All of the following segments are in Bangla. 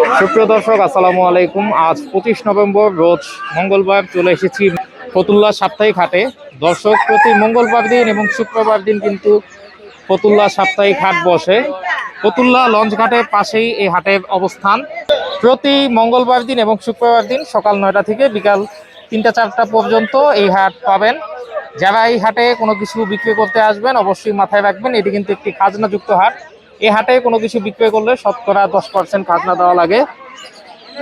সুপ্রিয় দর্শক, আসসালামু আলাইকুম। আজ পঁচিশ নভেম্বর, রোজ মঙ্গলবার চলে এসেছি ফতুল্লা সাপ্তাহিক হাটে। দর্শক, প্রতি মঙ্গলবার দিন এবং শুক্রবার দিন কিন্তু ফতুল্লা সাপ্তাহিক হাট বসে। ফতুল্লা লঞ্চ ঘাটের পাশেই এই হাটের অবস্থান। প্রতি মঙ্গলবার দিন এবং শুক্রবার দিন সকাল নয়টা থেকে বিকাল তিনটা, চারটা পর্যন্ত এই হাট পাবেন। যারা এই হাটে কোনো কিছু বিক্রি করতে আসবেন, অবশ্যই মাথায় রাখবেন, এটি কিন্তু একটি খাজনাযুক্ত হাট। এই হাটে কোনো কিছু বিক্রয় করলে শতকরা দশ পার্সেন্ট খাজনা দেওয়া লাগে।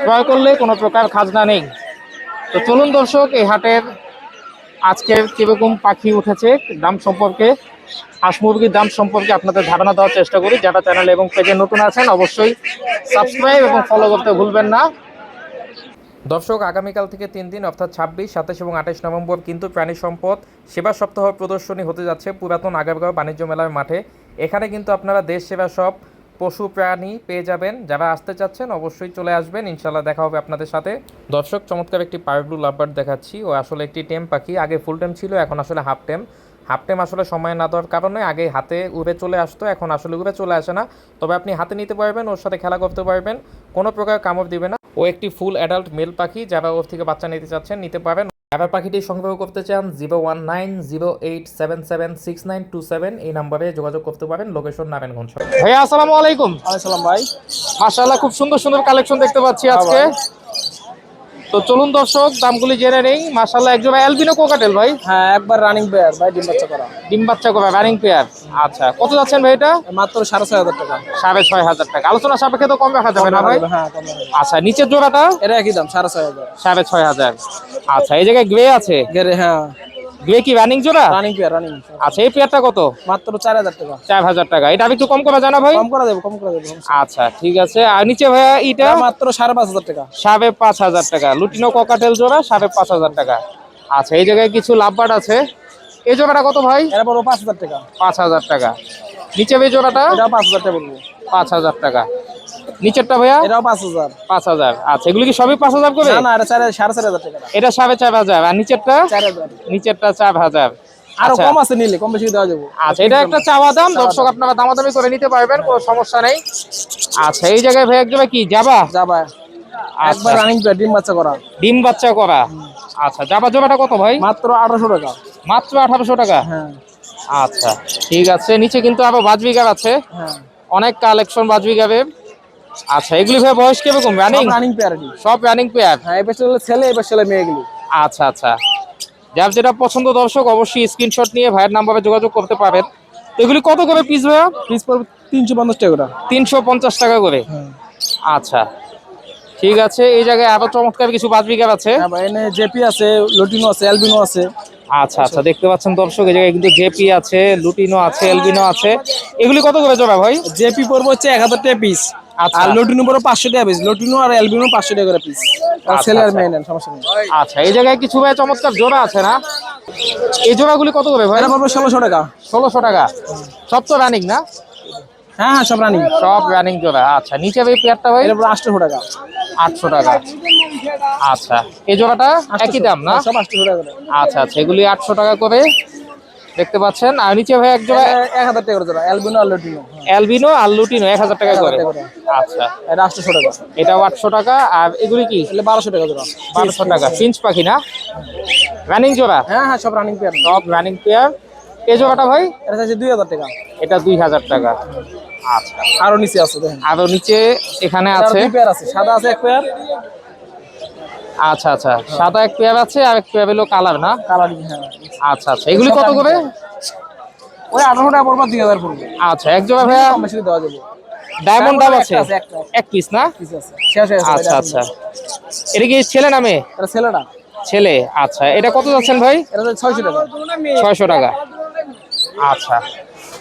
ক্রয় করলে কোনো প্রকার খাজনা নেই। তো চলুন দর্শক এই হাটের আজকের কীরকম পাখি উঠেছে, দাম সম্পর্কে, হাঁস মুরগির দাম সম্পর্কে আপনাদের ধারণা দেওয়ার চেষ্টা করি। যারা চ্যানেল এবং পেজে নতুন আছেন, অবশ্যই সাবস্ক্রাইব এবং ফলো করতে ভুলবেন না। দর্শক, আগামীকাল থেকে তিন দিন, অর্থাৎ ছাব্বিশ, সাতাশ এবং আঠাশ নভেম্বর কিন্তু প্রাণী সম্পদ সেবা সপ্তাহ প্রদর্শনী হতে যাচ্ছে পুরাতন আগারগাঁও বাণিজ্য মেলার মাঠে। এখানে কিন্তু আপনারা দেশ সেবা সব পশু প্রাণী পেয়ে যাবেন। যারা আসতে চাচ্ছেন অবশ্যই চলে আসবেন। ইনশাল্লাহ দেখা হবে আপনাদের সাথে। দর্শক, চমৎকার একটি পারব্লু লাভবার্ড দেখাচ্ছি। ও আসলে একটি টেম পাখি। আগে ফুল টেম ছিল, এখন আসলে হাফ টেম। হাফ টেম আসলে সময় না দেওয়ার কারণে আগে হাতে উড়ে চলে আসতো, এখন আসলে উড়ে চলে আসে না। তবে আপনি হাতে নিতে পারবেন, ওর সাথে খেলা করতে পারবেন। কোনো প্রকার কামড় দিবে না। ও একটি ফুল অ্যাডাল্ট মেল পাখি। যারা ওর থেকে বাচ্চা নিতে চাচ্ছেন, নিতে পারবেন। যারা পাখিটি সংগ্রহ করতে চান zero one nine zero eight seven seven six nine two seven. এই নাম্বারে যোগাযোগ করতে পারেন লোকেশন নারায়ণগঞ্জ। ভাইয়া আসসালামু আলাইকুম। আসসালাম ভাই। মাশাআল্লাহ খুব সুন্দর সুন্দর কালেকশন দেখতে পাচ্ছি আজকে। তো চলুন দর্শক দামগুলি জেনে নেই। মাসাল্লাহ একজন অ্যালবিনো কোকাটেল ভাই। হ্যাঁ একবার রানিং পেয়ার ভাই ডিম বাচ্চা করা। ডিম বাচ্চা করা রানিং পেয়ার আচ্ছা কত যাচ্ছেন ভাই এটা? মাত্র সাড়ে ছয় হাজার টাকা। সাড়ে ছয় হাজার টাকা। আলোচনা সাপেক্ষে তো কম রাখা যাবে না ভাই? হ্যাঁ আচ্ছা নিচের জোড়াটা? এটা একই দাম সাড়ে ছয় হাজার। সাড়ে ছয় হাজার। আচ্ছা এই জায়গায় গ্রে আছে? গ্রে হ্যাঁ। গ্রে কি রানিং জোড়া? রানিং পেয়ার রানিং আচ্ছা এই পেয়ারটা কত? মাত্র চার হাজার টাকা। চার হাজার টাকা। এটা আমি একটু কম করা যায় না ভাই? কম করে দেবো কম করে দেবো। আচ্ছা ঠিক আছে। আর নিচে ভাইয়া এটা? এটা মাত্র সাড়ে পাঁচ হাজার টাকা। সাড়ে পাঁচ হাজার টাকা। লুটিনো ককাটেল জোড়া সাড়ে পাঁচ হাজার টাকা। আচ্ছা এই জায়গায় কিছু লাভবার্ড আছে? এই জোড়াটা কত ভাই? এটা পড়ব পাঁচ হাজার টাকা। পাঁচ হাজার টাকা। নিচে এই জোড়াটা? পাঁচ হাজার টাকা পড়ব পাঁচ হাজার টাকা। নিচেরটা ভাইয়া? এটাও পাঁচ হাজার। পাঁচ হাজার। আচ্ছা এগুলো কি সবই পাঁচ হাজার করে? না না এটা সাড়ে চার হাজার টাকা। এটা সাড়ে চার হাজার। আর নিচেরটা? চার হাজার। নিচেরটা চার হাজার। আরও আচ্ছা। কম আছে নিলে কম বেশি দেওয়া যাব। আচ্ছা এটা একটা চাওয়া দাম দর্শক আপনারা দামাদামি করে নিতে পারবেন কোনো সমস্যা নেই। আচ্ছা এই জায়গায় ভাই একজনে কি? যাবা যাবা একবার রানিং পেয়ার ডিম বাচ্চা করা। ডিম বাচ্চা করা। আচ্ছা যাবা জোড়াটা কত ভাই? মাত্র আঠারোশো টাকা। মাত্র আঠারোশো টাকা? হ্যাঁ। আচ্ছা ঠিক আছে। নিচে কিন্তু আরও বাজবিগার আছে। হ্যাঁ। অনেক কালেকশন বাজবিগারের। আচ্ছা এগুলি ভাই বয়স কীরকম? রানিং রানিং পেয়ার সব রানিং পেয়ার হ্যাঁ এবার ছেলে ছেলে এবার ছেলে মেয়েগুলি আচ্ছা আচ্ছা। যার যেটা পছন্দ দর্শক অবশ্যই স্ক্রিনশট নিয়ে ভাইয়ের নাম্বারে যোগাযোগ করতে পারেন এগুলি কত করে পিস ভাইয়া? পিস পড়বে তিনশো পঞ্চাশ টাকা করে। তিনশো পঞ্চাশ টাকা করে? হ্যাঁ। আচ্ছা। ঠিক আছে এই জায়গায় আরও চমৎকার কিছু বাজবিগার আছে। হ্যাঁ এনে জেপি আছে লুটিনো আছে অ্যালবিনো আছে। আচ্ছা আচ্ছা দেখতে পাচ্ছেন দর্শক এই জায়গায় কিন্তু জেপি আছে লুটিনো আছে এলবিনো আছে। এগুলি কত করে জোড়া ভাই? জেপি পড়বে হচ্ছে এক হাজার টাকা পিস। আর লুটিনো পড়বে পাঁচশো টাকা পিস লুটিনো আর অ্যালবিনো পাঁচশো টাকা করে পিস আচ্ছা, আর আচ্ছা। মেয়ে নেন সমস্যা নেই। আচ্ছা এই জায়গায় কিছু ভাই চমৎকার জোড়া আছে না? এই জোড়াগুলি কত করে ভাই? এটা পড়বে ষোলোশো টাকা। ষোলোশো টাকা। সব তো রানিং না? হ্যাঁ হ্যাঁ সব রানিং সব রানিং জোড়া। আচ্ছা নিচে এই পেয়ারটা ভাই? এটা পড়বে আটশো টাকা। আটশো টাকা। আচ্ছা এই জোড়াটা একই দাম না? সব আটশো টাকা করে। আচ্ছা আচ্ছা এগুলি আটশো টাকা করে। দেখতে পাচ্ছেন। আর নিচে ভাই এক জোড়া এটা এক হাজার টাকা করে জোড়া অ্যালবিনো আর লুটিনো অ্যালবিনো আর লুটিনো এক হাজার টাকা করে। 1000 টাকা করে। আচ্ছা। এটা আটশো টাকা। এটাও আটশো টাকা। আর এগুলি কি? এগুলো বারোশো টাকা জোড়া। বারোশো টাকা। ফিঞ্চ পাখি না? রানিং জোড়া? হ্যাঁ হ্যাঁ সব রানিং পেয়ার সব রানিং পেয়ার এই জোড়াটা ভাই? এটা চাইছে দুই হাজার টাকা। এটা দুই হাজার টাকা। আচ্ছা। আরও নিচে আছে দেখেন। আরও নিচে এখানে আছে। দুই পেয়ার আছে। সাদা আছে এক পেয়ার আচ্ছা আচ্ছা। সাদা এক পেয়ার আছে আর এক পেয়ার হলো কালার না? কালার হ্যাঁ আচ্ছা আচ্ছা। এগুলি কত করে? ওই আঠারোশো টাকা পড়বে দুই হাজার পড়বে। আচ্ছা এক জোড়া ভাইয়া? কম বেশি দেওয়া যাবে। ডায়মন্ড ডাব আছে। এক পিস না? আচ্ছা আচ্ছা। এটা কি ছেলে নামে এটা ছেলেটা ছেলে আচ্ছা। এটা কত যাচ্ছেন ভাই? এটা হচ্ছে ছয়শো টাকা। ছয়শো টাকা। আচ্ছা।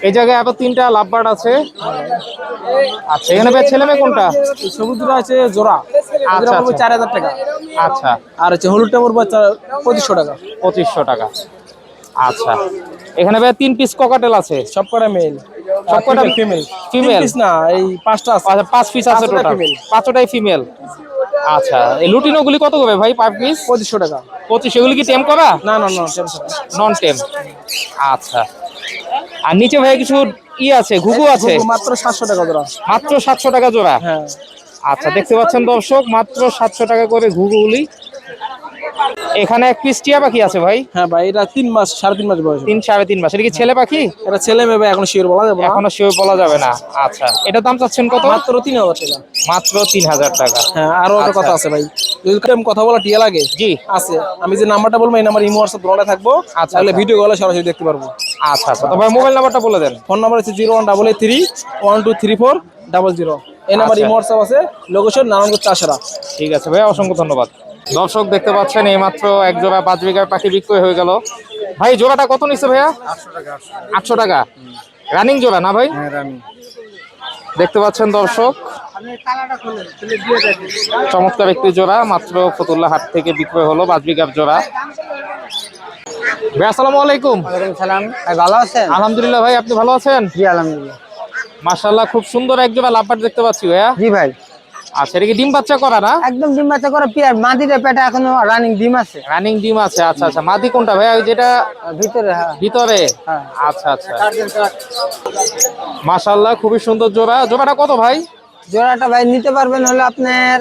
এই জায়গায় আবার তিনটা লাভবার্ড আছে। আচ্ছা এখানে ভাই ছেলে মেয়ে কোনটা? এই সবুজ আছে জোড়া। আচ্ছা, আচ্ছা। চার হাজার টাকা। আচ্ছা। আর হচ্ছে হলুদটা পড়বে পঁচিশশো টাকা। পঁচিশশো টাকা। আচ্ছা। এখানে ভাই তিন পিস ককাটেল আছে। সব কটা মেল সব কটা ফিমেল? পিস না এই পাঁচটা আছে। আচ্ছা পাঁচ পিস আছে টোটাল পাঁচটাই ফিমেল আচ্ছা এই লুটিনো গুলি কত করে ভাই পার পিস পঁচিশশো টাকা। পঁচিশ এগুলি কি টেম করা? না না না। নন টেম আচ্ছা। আর নিচে ভাই কিছু ই আছে ঘুঘু আছে। মাত্র সাতশো টাকা জোড়া। মাত্র সাতশো টাকা জোড়া। হ্যাঁ। আচ্ছা দেখতে পাচ্ছেন দর্শক মাত্র সাতশো টাকা করে ঘুঘুগুলি এখানে এক পিস টিয়া পাখি আছে ভাই? হ্যাঁ ভাই এটা তিন মাস সাড়ে তিন মাস বয়স তিন সাড়ে তিন মাস। এটা কি ছেলে পাখি? এটা ছেলে মেয়ে ভাই এখন শিওর বলা যাবে এখনও শিওর বলা যাবে না। আচ্ছা এটা দাম চাচ্ছেন কত? মাত্র তিন হাজার টাকা। মাত্র তিন হাজার টাকা। হ্যাঁ আরও একটা কথা আছে ভাই। যদি কথা বলা টিয়া লাগে জি। আছে। আমি যে নাম্বারটা বলব এই নাম্বার ইমো হোয়াটসঅ্যাপ দোকানে থাকব। আচ্ছা, তাহলে আচ্ছা। ভিডিও কলে সরাসরি দেখতে পারব। আচ্ছা আচ্ছা। ভাই মোবাইল নাম্বারটা বলে দেন। ফোন নাম্বার হচ্ছে zero one double eight three one two three four double zero. এই নাম্বার আচ্ছা। ইমো হোয়াটসঅ্যাপ আছে। লোকেশন নারায়ণগঞ্জ চাষরা। ঠিক আছে ভাই অসংখ্য ধন্যবাদ। দর্শক দেখতে পাচ্ছেন এইমাত্র এক জোড়া পাঁচ বিঘার পাখি বিক্রয় হয়ে গেল। ভাই জোড়াটা কত নিচ্ছে ভাইয়া? আটশো টাকা রানিং জোড়া না ভাই? দেখতে পাচ্ছেন দর্শক। চমৎকার একটি জোড়া মাত্র ফতুল্লা হাট থেকে বিক্রয় হলো পাঁচ বিঘার জোড়া। ভাই আসসালামু আলাইকুম। ওয়ালাইকুম সালাম। ভাই ভালো আছেন? আলহামদুলিল্লাহ ভাই আপনি ভালো আছেন? জি আলহামদুলিল্লাহ। খুব সুন্দর এক জোড়া লাভবার দেখতে পাচ্ছি ভাইয়া। জি ভাই। আচ্ছা এটা কি ডিম বাচ্চা করা না? একদম ডিম বাচ্চা করে পিয়ার মাটিতে পেটে এখনও রানিং ডিম আছে। রানিং ডিম আছে আচ্ছা আচ্ছা। মাদি কোনটা ভাইয়া? ওই যেটা ভিতরে হ্যাঁ। ভিতরে? হ্যাঁ। আচ্ছা আচ্ছা। মাশাল্লাহ খুবই সুন্দর জোড়া। জোড়াটা কত ভাই? জোড়াটা ভাই নিতে পারবেন হলো আপনার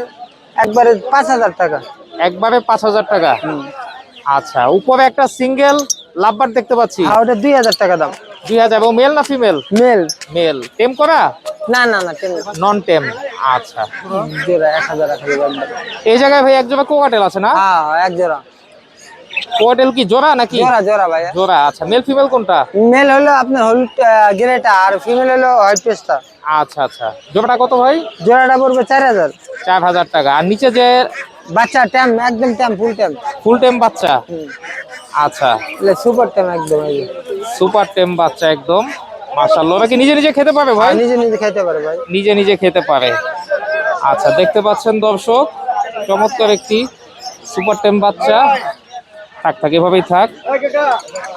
একবারে পাঁচ হাজার টাকা। একবারে পাঁচ হাজার টাকা। আচ্ছা উপরে একটা সিঙ্গেল লাভবার দেখতে পাচ্ছি। আর ওটা দুই হাজার টাকা দাম। দুই হাজার এবং মেল না ফিমেল মেল মেল টেম করা? না না না টেন নন টেম আচ্ছা। জোড়া এক হাজার এক হাজার। এই জায়গায় ভাই এক জোড়া কোকাটেল আছে না? হ্যাঁ এক জোড়া। কোকাটেল কি জোড়া নাকি? জোড়া জোড়া ভাই। জোড়া আচ্ছা। মেল ফিমেল কোনটা? মেল হলো আপনার হলুদ গ্রেটা আর ফিমেল হলো হোয়াইট পেস্টা আচ্ছা আচ্ছা। জোড়াটা কত ভাই? জোড়াটা পড়বে চার হাজার। চার হাজার টাকা। আর নিচে যে বাচ্চা ট্যাম একদম ট্যাম ফুল ট্যাম ফুল টেম বাচ্চা? আচ্ছা। সুপার ট্যাম একদম এই। সুপার টেম বাচ্চা একদম। মাশাআল্লাহ ওরা কি নিজে নিজে খেতে পারে ভাই? নিজে নিজে খেতে পারে ভাই। নিজে নিজে খেতে পারে। আচ্ছা দেখতে পাচ্ছেন দর্শক চমৎকার একটি সুপার টেম বাচ্চা। থাক থাক এভাবেই থাক।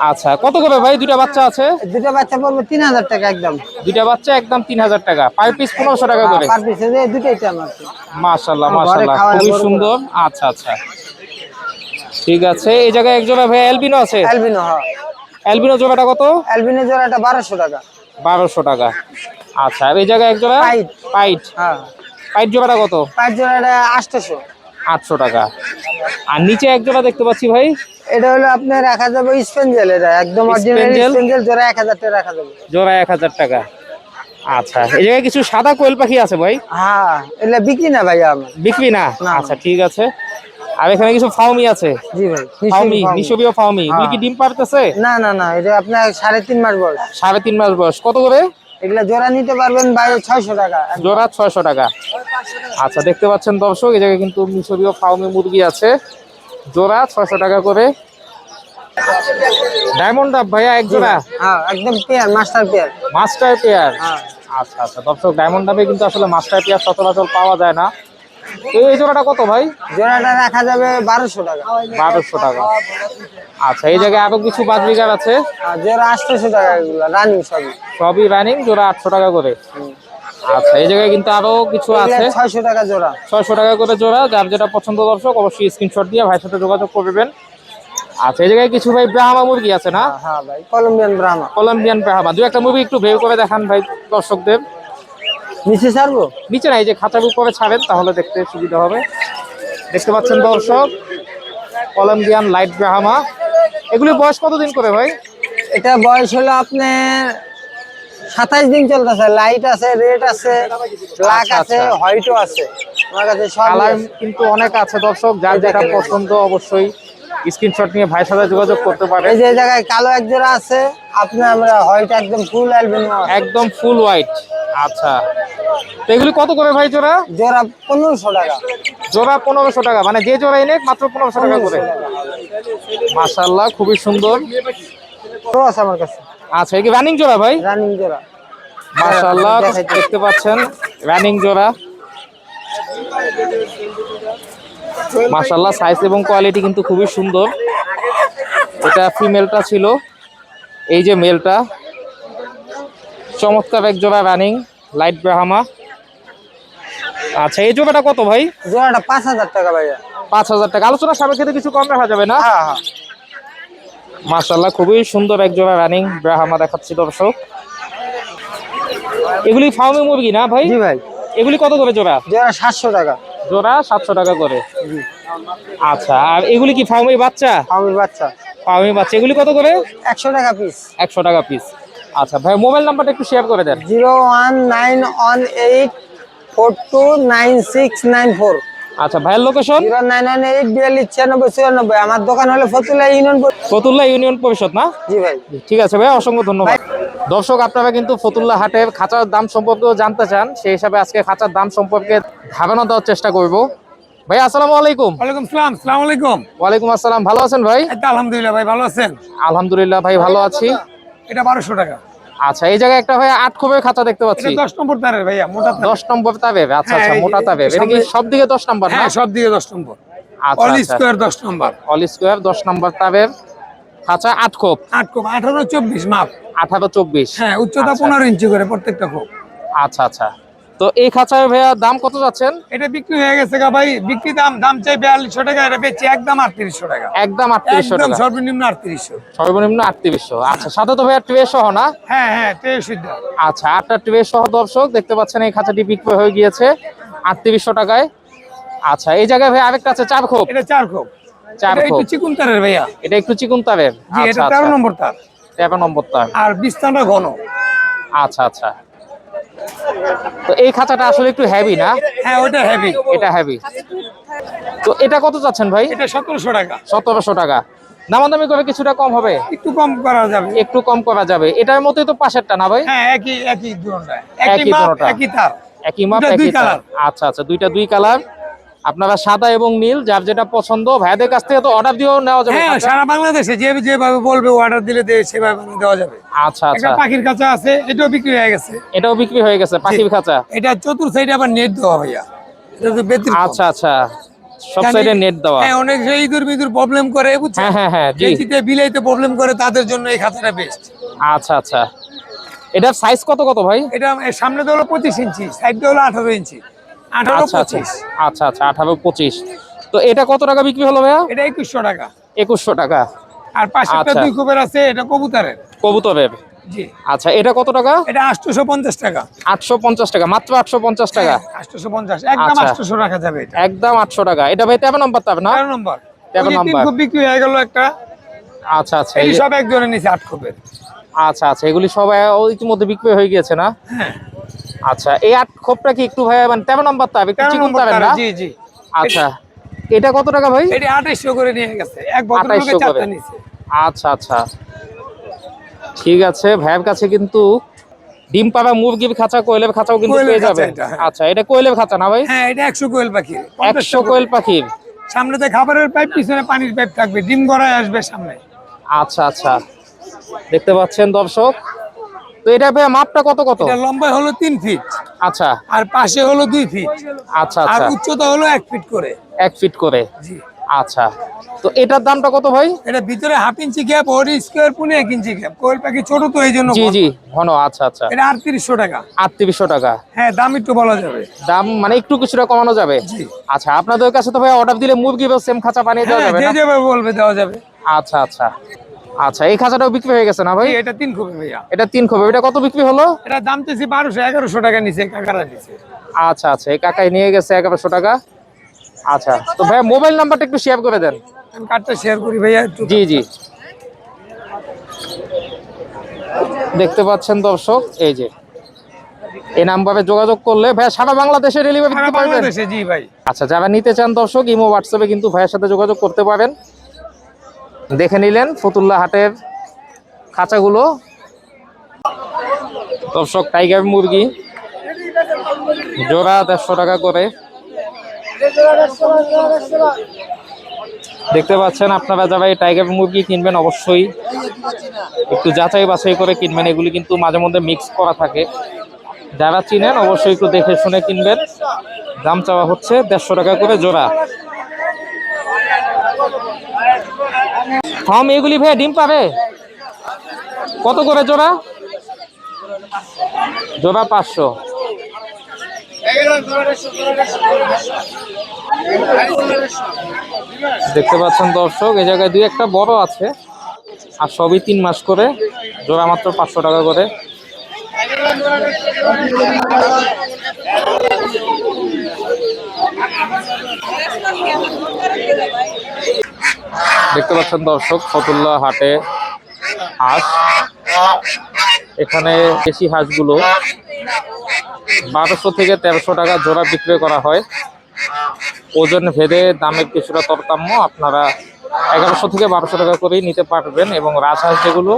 আচ্ছা কত করে ভাই? দুটা বাচ্চা আছে? দুটো বাচ্চা পড়বে তিন হাজার টাকা একদম। দুটা বাচ্চা একদম তিন হাজার টাকা। পার পিস পনেরোশো টাকা করে। পার পিস দুটোই ট্যাম আছে মাশাল্লাহ মাশাল্লাহ খুবই সুন্দর। আচ্ছা আচ্ছা। ঠিক আছে এই জায়গায় একজোড়া ভাই অ্যালবিনো আছে? অ্যালবিনো হ্যাঁ। অ্যালবিনো জোড়াটা কত? অ্যালবিনো জোড়াটা বারোশো টাকা। বারোশো টাকা। আচ্ছা এই জায়গায় একজোড়া পাইট। পাইট। হ্যাঁ। পাইট জোড়াটা কত? পাঁচ জোড়াটা আটশোশো। আটশো টাকা। আর নিচে এক জোড়া দেখতে পাচ্ছি ভাই। এটা হলো আপনার রাখা যাবে স্পেঞ্জেল এটা। একদম অরিজিনাল? স্পেঞ্জেল জোড়া এক হাজার টাকা রাখা যাবে। জোড়া এক হাজার টাকা। আচ্ছা এই জায়গায় কিছু সাদা কোয়েল পাখি আছে ভাই? হ্যাঁ এটা বিক্রি না ভাইয়া আমার। বিক্রি না। আচ্ছা ঠিক আছে। আর এখানে কিছু ফাউমি আছে। জি ভাই ফাউমি। মিশরীয় ফাউমি এগুলি কি হ্যাঁ। ডিম পারতেছে? না না না এটা আপনার সাড়ে তিন মাস বয়স। সাড়ে তিন মাস বয়স। কত করে? এগুলা জোড়া নিতে পারবেন বাইরে ছয়শো টাকা। জোড়া ছয়শো টাকা। আচ্ছা দেখতে পাচ্ছেন দর্শক এই জায়গায় কিন্তু মিশরীয় ফাউমি মুরগি আছে। জোড়া ছয়শো টাকা করে। ডায়মন্ড ডাব ভাইয়া এক জোড়া? হ্যাঁ একদম pair master pair. Master pair. হ্যাঁ। আচ্ছা আচ্ছা দর্শক ডায়মন্ড ডাবে কিন্তু আসলে মাস্টার পেয়ার সচরাচর পাওয়া যায় না। এই জোড়াটা কত ভাই? জোড়াটা রাখা যাবে বারোশো টাকা। বারোশো টাকা। আচ্ছা এই জায়গায় আরও কিছু বিঘার আছে? আর জোড়া আটশোশো টাকা রানিং সবই। সবই রানিং জোড়া আটশো টাকা করে। আচ্ছা এই জায়গায় কিন্তু আরও কিছু আছে। ছয়শো টাকা জোড়া। ছয়শো টাকা করে জোড়া যার যেটা পছন্দ দর্শক অবশ্যই স্ক্রিনশট দিয়ে ভাইয়ের সাথে যোগাযোগ করবেন। আচ্ছা এই জায়গায় কিছু ভাই ব্রাহ্মা মুরগি আছে না? হ্যাঁ ভাই কলম্বিয়ান ব্রাহ্মা কলম্বিয়ান ব্রাহ্মা দু একটা মুরগি একটু ভেউ করে দেখান ভাই দর্শকদের। নিচে ছাড়বো? নিচে না এই যে খাঁচার উপরে ছাড়েন তাহলে দেখতে সুবিধা হবে। দেখতে পাচ্ছেন দর্শক কলম্বিয়ান লাইট ব্রাহ্মা এগুলি বয়স কতদিন করে ভাই? এটা বয়স হলো আপনার সাতাইশ দিন চলতেছে। লাইট আছে রেড আছে ব্ল্যাক আচ্ছা, আছে আচ্ছা। হোয়াইটও আছে। আমার কাছে কালার কিন্তু অনেক আছে দর্শক যার যেটা পছন্দ অবশ্যই স্ক্রিনশট নিয়ে ভাইয়ের সাথে যোগাযোগ করতে পারে এই যে জায়গায় কালো এক জোড়া আছে আপনি আমরা হোয়াইট একদম ফুল অ্যালবিনো একদম ফুল হোয়াইট আচ্ছা। তো এগুলি কত করে ভাই জোড়া? জোড়া পনেরোশো টাকা। জোড়া পনেরোশো টাকা। মানে যে জোড়া এনে মাত্র পনেরোশো টাকা করে। মাশাল্লাহ খুবই সুন্দর। তো আছে আমার কাছে। আচ্ছা এই রানিং জোড়া ভাই? রানিং জোড়া। মাশাল্লাহ। দেখতে পাচ্ছেন রানিং জোড়া। মাশাল্লাহ সাইজ এবং কোয়ালিটি কিন্তু খুবই সুন্দর। এটা ফিমেলটা ছিল। এই যে মেলটা চমৎকার এক জোড়া রানিং লাইট ব্রাহামা আচ্ছা এই জোড়াটা কত ভাই? জোড়াটা পাঁচ হাজার টাকা ভাইয়া। পাঁচ হাজার টাকা। আলোচনা সাপেক্ষে কিছু কম রাখা যাবে না? হ্যাঁ হ্যাঁ। মাশাল্লাহ খুবই সুন্দর এক জোড়া রানিং ব্রাহামা দেখাচ্ছি দর্শক। এগুলি ফার্মে মুরগি না ভাই? জি ভাই। এগুলি কত করে জোড়া? জোড়া সাতশো টাকা। জোড়া সাতশো টাকা করে। আচ্ছা আর এগুলি কি ফার্মের বাচ্চা? ফার্মের বাচ্চা। ফার্মের বাচ্চা। এগুলি কত করে? একশো টাকা পিস একশো টাকা পিস আচ্ছা ভাই মোবাইল নাম্বারটা একটু শেয়ার করে দেন। Zero one nine one eight four two nine six nine four. আচ্ছা ভাইয়ের location zero nine one eight বিয়াল্লিশ ছিয়ানব্বই চুরানব্বই আমার দোকান হলো ফতুল্লা ইউনিয়ন ফতুল্লা ইউনিয়ন পরিষদ না? জি ভাই। ঠিক আছে ভাই অসংখ্য ধন্যবাদ। দর্শক আপনারা কিন্তু ফতুল্লা হাটের খাঁচার দাম সম্পর্কেও জানতে চান সেই হিসাবে আজকে খাঁচার দাম সম্পর্কে ধারণা দেওয়ার চেষ্টা করব। ভাই আসসালামু আলাইকুম। ওয়ালাইকুম সালাম সালাম আলাইকুম। ওয়ালাইকুম আসসালাম ভালো আছেন ভাই? আলহামদুলিল্লাহ ভাই ভালো আছেন। আলহামদুলিল্লাহ ভাই ভালো আছি। এটা বারোশো টাকা। আচ্ছা এই জায়গায় একটা ভাই আট খোপের খাতা দেখতে পাচ্ছি। এটা দশ নম্বর তারের ভাইয়া মোটা তার দশ নম্বর তাবে আচ্ছা আচ্ছা হ্যাঁ, মোটা এই- তাবে এটা কি সব দিকে দশ নম্বর না? হ্যাঁ সব দিকে দশ নম্বর। আচ্ছা অল আচ্ছা। স্কোয়ার দশ নম্বর। অল স্কোয়ার দশ নম্বর তাবের আচ্ছা আট খোপ আট কোপ আঠারো চব্বিশ মাপ। আঠারো চব্বিশ। হ্যাঁ উচ্চতা আচ্ছা। পনেরো ইঞ্চি করে প্রত্যেকটা খোপ আচ্ছা আচ্ছা। তো এই খাঁচায় ভাইয়া দাম কত যাচ্ছেন? এটা বিক্রি হয়ে গেছে গা ভাই। বিক্রি দাম দাম চাই বিয়াল্লিশশো টাকা এটা বেচছি একদম আটত্রিশশো টাকা। একদম আটত্রিশশো টাকা। সর্বনিম্ন আটত্রিশশো। সর্বনিম্ন আটত্রিশশো। আচ্ছা সাথে তো ভাইয়া ট্রে সহ না? হ্যাঁ হ্যাঁ তেইশ আচ্ছা আটটা ট্রে সহ দর্শক দেখতে পাচ্ছেন এই খাঁচাটি বিক্রি হয়ে গিয়েছে আটত্রিশশো টাকায়। আচ্ছা এই জায়গায় ভাই আরেকটা আছে চার খোপ এটা চার কোপ চার খোপ চিকুন তারের ভাইয়া। এটা একটু চিকুন তারের। আচ্ছা এটা আচ্ছা তেরো নম্বর তার। তেরো নম্বর তার। আর বিস্তানটা ঘন। আচ্ছা আচ্ছা। তো এই খাঁচাটা আসলে একটু হেভি না? হ্যাঁ ওটা হেভি এটা হেভি তো এটা কত চাচ্ছেন ভাই? এটা সতেরোশো টাকা। সতেরোশো টাকা। দামাদামি করে কিছুটা কম হবে? একটু কম করা যাবে। একটু কম করা যাবে। এটার মতোই তো পাশেরটা না ভাই? হ্যাঁ একই একই একই। একই তার। একই মাপ একই কালার। আচ্ছা আচ্ছা দুইটা দুই কালার। আপনারা সাদা এবং নীল যার যেটা পছন্দ ভাইদের কাছ থেকে তো অর্ডার দিয়েও নেওয়া যাবে। হ্যাঁ সারা বাংলাদেশে যে যেভাবে বলবে অর্ডার দিলে সেভাবে দেওয়া যাবে। আচ্ছা আচ্ছা। পাখির কাঁচা আছে এটাও বিক্রি হয়ে গেছে। এটাও বিক্রি হয়ে গেছে পাখির খাঁচা এটা চতুর সাইডে আবার নেট দেওয়া ভাইয়া। এটা তো ব্যতিক্রম। আচ্ছা আচ্ছা। সব সাইডে নেট দেওয়া। হ্যাঁ অনেক ইঁদুর মিদুর প্রবলেম করে বুঝছেন? হ্যাঁ হ্যাঁ হ্যাঁ বিলাইতে প্রবলেম করে তাদের জন্য এই খাঁচাটা বেস্ট আচ্ছা আচ্ছা। এটার সাইজ কত কত ভাই? এটা সামনে তো হলো পঁচিশ ইঞ্চি সাইডে হলো আঠারো ইঞ্চি। আঠারো আচ্ছা আচ্ছা। পঁচিশ। আচ্ছা আচ্ছা আঠারো পঁচিশ। তো এটা কত টাকা বিক্রি হলো ভাইয়া? এটা একুশশো টাকা। একুশশো টাকা। আর পাশেরটা আচ্ছা। দুই কুবের আছে এটা কবুতরের। কবুতরের। জি। আচ্ছা এটা কত টাকা? এটা আটশোশো পঞ্চাশ টাকা। আটশো পঞ্চাশ টাকা মাত্র আটশো পঞ্চাশ টাকা? আটশোশো পঞ্চাশ। একদম আচ্ছা। আটশোশো রাখা যাবে এটা। একদম আটশো টাকা। এটা ভাই তেরো নম্বর তবে না তেরো নম্বর। তেরো ওই যে তিন নম্বর। খুব বিক্রি হয়ে গেল একটা। আচ্ছা আচ্ছা। এই সব একজনের নিচে আট খোপের। আচ্ছা আচ্ছা। এগুলি সবাই ইতিমধ্যে বিক্রি হয়ে গিয়েছে না? হ্যাঁ। আচ্ছা এই আট খোপটা কি একটু ভাই মানে তেরো নম্বর তাবে একটু চিকুন তাবেন না? জি জি। আচ্ছা এটা কত টাকা ভাই? এটা আঠাইশশো করে নিয়ে গেছে। এক ভদ্রলোকে 2800 চারটা করে। আচ্ছা আচ্ছা। ঠিক আছে ভাইয়ের কাছে কিন্তু ডিম পাড়া মুরগির খাঁচা কোয়েলের খাঁচাও কিন্তু পেয়ে এটা, হ্যাঁ। আচ্ছা এটা কোয়েলের খাঁচা না ভাই? হ্যাঁ এটা একশো কোয়েল পাখি একশো কোয়েল পাখির। সামনেতে খাবারের পাইপ পিছনে পানির পাইপ থাকবে ডিম গড়ায় আসবে সামনে। আচ্ছা আচ্ছা। দেখতে পাচ্ছেন দর্শক তো এটা ভাই মাপটা কত কত? এটা লম্বা হলো তিন ফিট আচ্ছা। আর পাশে হলো দুই ফিট আচ্ছা আর আচ্ছা উচ্চতা হলো এক ফিট করে। এক ফিট করে। জি। আচ্ছা। তো এটার দামটা কত ভাই? এটা ভিতরে half inch gap or square Pune এক ইঞ্চি গ্যাপ কোয়েল পাখি ছোট তো এই জন্য জি। জি। ঘন আচ্ছা আচ্ছা। এটা আটত্রিশশো টাকা। আটত্রিশশো টাকা। হ্যাঁ দাম একটু বলা যাবে। দাম মানে একটু কিছুটা কমানো যাবে? জি। আচ্ছা আপনাদের কাছে তো ভাই অর্ডার দিলে মুরগি বা সেম খাঁচা বানিয়ে দেওয়া হ্যাঁ যাবে যে না? যেভাবে বলবে দেওয়া যাবে। আচ্ছা আচ্ছা। আচ্ছা এই খাঁচাটাও বিক্রি হয়ে গেছে না ভাই? এটা তিন খুবই ভাইয়া। এটা তিন খবর এটা কত বিক্রি হলো? এটা দাম চেয়েছি বারোশো এগারোশো টাকা নিচে কাকারা নিচে। আচ্ছা আচ্ছা এই কাকাই নিয়ে গেছে এগারোশো টাকা। আচ্ছা তো ভাই মোবাইল নাম্বারটা একটু শেয়ার করে দেন। আমি কার্ডটা শেয়ার করি ভাইয়া জি জি। দেখতে পাচ্ছেন দর্শক এই যে। এই নাম্বারে যোগাযোগ করলে ভাই সারা বাংলাদেশে ডেলিভারি দিতে পারবেন। জি ভাই। আচ্ছা যারা নিতে চান দর্শক ইমো হোয়াটসঅ্যাপে কিন্তু ভাইয়ের সাথে যোগাযোগ করতে পারেন দেখে নিলেন ফতুল্লা হাটের খাঁচাগুলো। দর্শক, টাইগার মুরগি, জোড়া দেড়শো টাকা করে। দেখতে পাচ্ছেন আপনারা যারা এই টাইগার মুরগি কিনবেন অবশ্যই একটু যাচাই বাছাই করে কিনবেন। এগুলি কিন্তু মাঝে মধ্যে মিক্স করা থাকে। যারা চিনেন অবশ্যই একটু দেখে শুনে কিনবেন। দাম চাওয়া হচ্ছে দেড়শো টাকা করে জোড়া। হম এগুলি ভাই ডিম পাবে কত করে জোড়া? জোড়া পাঁচশো। দেখতে পাচ্ছেন দর্শক এই জায়গায় দুই একটা বড় আছে, আর সবই তিন মাস করে জোড়া মাত্র পাঁচশো টাকা করে। দেখতে পাচ্ছেন দর্শক, ফতুল্লা হাটে হাঁস। এখানে দেশি হাঁসগুলো বারোশো থেকে তেরোশো টাকা জোড়া বিক্রি করা হয়। ওজন ভেদে দামের কিছুটা তরতাম্য আপনারা এগারোশো থেকে বারোশো টাকা করেই নিতে পারবেন এবং রাজহাঁস যেগুলো,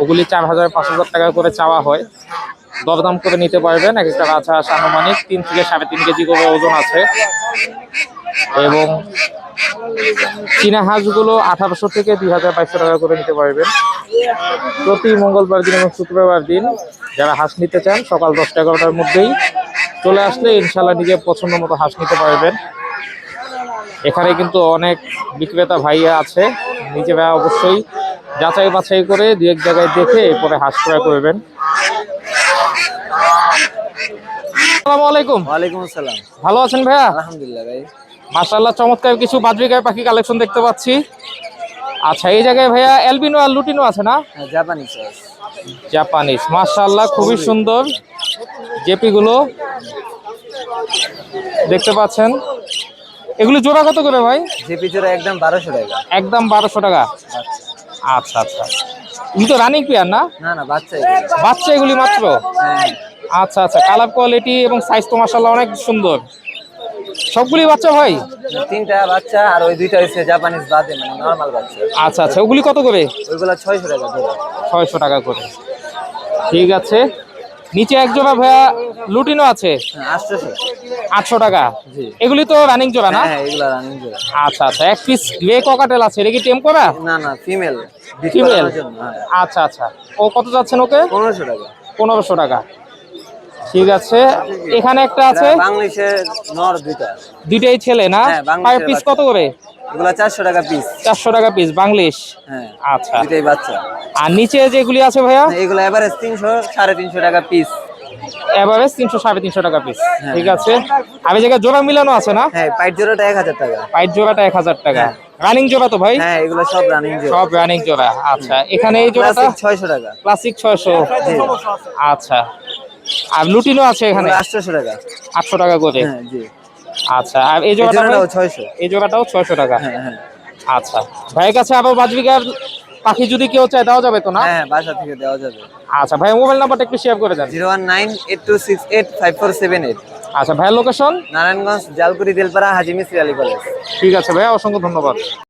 ওগুলি চার হাজার পাঁচ হাজার টাকা করে চাওয়া হয়। দরদাম করে নিতে পারবেন। এক একটা রাজহাঁস আনুমানিক। তিন থেকে সাড়ে তিন কেজি করে ওজন আছে। এবং চীনা হাঁসগুলো আঠারোশো থেকে দুই হাজার বাইশশো টাকা করে নিতে পারবেন। প্রতি মঙ্গলবার দিন এবং শুক্রবার দিন যারা হাঁস নিতে চান, সকাল দশটা এগারোটার মধ্যেই চলে আসলে ইনশাল্লাহ নিজের পছন্দ মতো হাঁস নিতে পারবেন। এখানে কিন্তু অনেক বিক্রেতা ভাইয়া আছে। নিজেরা অবশ্যই যাচাই বাছাই করে দু এক জায়গায় দেখে এরপরে হাঁস ক্রয় করবেন। আসসালামু আলাইকুম। ওয়ালাইকুম আসসালাম। ভালো আছেন ভাইয়া? আলহামদুলিল্লাহ ভাই। মাশাআল্লাহ চমৎকার কিছু পাখি কালেকশন দেখতে পাচ্ছি। আচ্ছা এই জায়গায় ভাইয়া এলবিনো আর লুটিনো আছে না? হ্যাঁ জাপানি জাপানিজ মাশাআল্লাহ খুবই সুন্দর জেপি গুলো দেখতে পাচ্ছেন। এগুলো জোড়া কত করে ভাই? জেপি জোড়া একদম বারোশো টাকা। একদম বারোশো টাকা। আচ্ছা। আচ্ছা এগুলো তো রানিং পেয়ার না? না না বাচ্চা বাচ্চা এগুলি মাত্র? হ্যাঁ। আচ্ছা আচ্ছা। কালার কোয়ালিটি এবং সাইজ তো মাশাআল্লাহ অনেক সুন্দর। সবগুলি বাচ্চা ভাই তিনটা বাচ্চা আর ওই দুইটা হচ্ছে জাপানিজ বাদে মানে নর্মাল বাচ্চা। আচ্ছা আচ্ছা। ওগুলি কত করে? ওইগুলা ছয়শো টাকা জোড়া ছয়শো টাকা করে। ঠিক আছে। নিচে এক জোড়া ভাইয়া লুটিনো আছে? হ্যাঁ আটশোশো। আটশো টাকা। জি। এগুলি তো রানিং জোড়া না? হ্যাঁ হ্যাঁ এগুলা রানিং জোড়া। আচ্ছা আচ্ছা। এক পিস গ্রে ককাটেল আছে। এটা কি টেম করা? না না ফিমেল ফিমেল হ্যাঁ। আচ্ছা আচ্ছা। ও কত যাচ্ছেন ওকে? পনেরোশো টাকা। পনেরোশো টাকা। ঠিক আছে। এখানে একটা আছে। এটা নর দুইটা। দুইটাই ছেলে না? হ্যাঁ, পার পিস কত করে? এগুলা টাকা পিস চারশো টাকা পিস হ্যাঁ আচ্ছা। দুইটাই বাচ্চা। আর নিচে যেগুলি আছে ভাইয়া? এগুলো এভারেজ তিনশো সাড়ে তিনশো টাকা পিস এভারেজ তিনশো সাড়ে তিনশো টাকা পিস হ্যাঁ। ঠিক আছে। জায়গায় জোড়া মিলানো আছে না? হ্যাঁ পাইট জোড়াটা এক হাজার টাকা। পাইট জোড়াটা টাকা। রানিং জোড়া তো ভাই? হ্যাঁ এগুলো সব রানিং জোড়া। সব রানিং জোড়া। আচ্ছা এখানে এই জোড়াটা? টাকা। ক্লাসিক ছয়শো। আচ্ছা। আর লুটিনো আছে এখানে? এগুলো আটশোশো টাকা। আটশো টাকা করে? হ্যাঁ জি। আচ্ছা আর এই এই জোড়াটা জোড়াটাও ভাই? ছয়শো। এই জোড়াটাও ছয়শো টাকা? হ্যাঁ হ্যাঁ। আচ্ছা। ভাইয়ের কাছে আরও বাজবিকার পাখি যদি কেউ চায় দেওয়া যাবে তো না? হ্যাঁ বাসা থেকে দেওয়া যাবে। আচ্ছা ভাই মোবাইল নাম্বারটা একটু শেয়ার করে দেন। Zero one nine eight two six eight five four seven eight. আচ্ছা ভাইয়ের লোকেশন নারায়ণগঞ্জ জালকুড়ি দেলপাড়া হাজি মিস্ত্রি আলী কলেজ। ঠিক আছে ভাইয়া অসংখ্য ধন্যবাদ।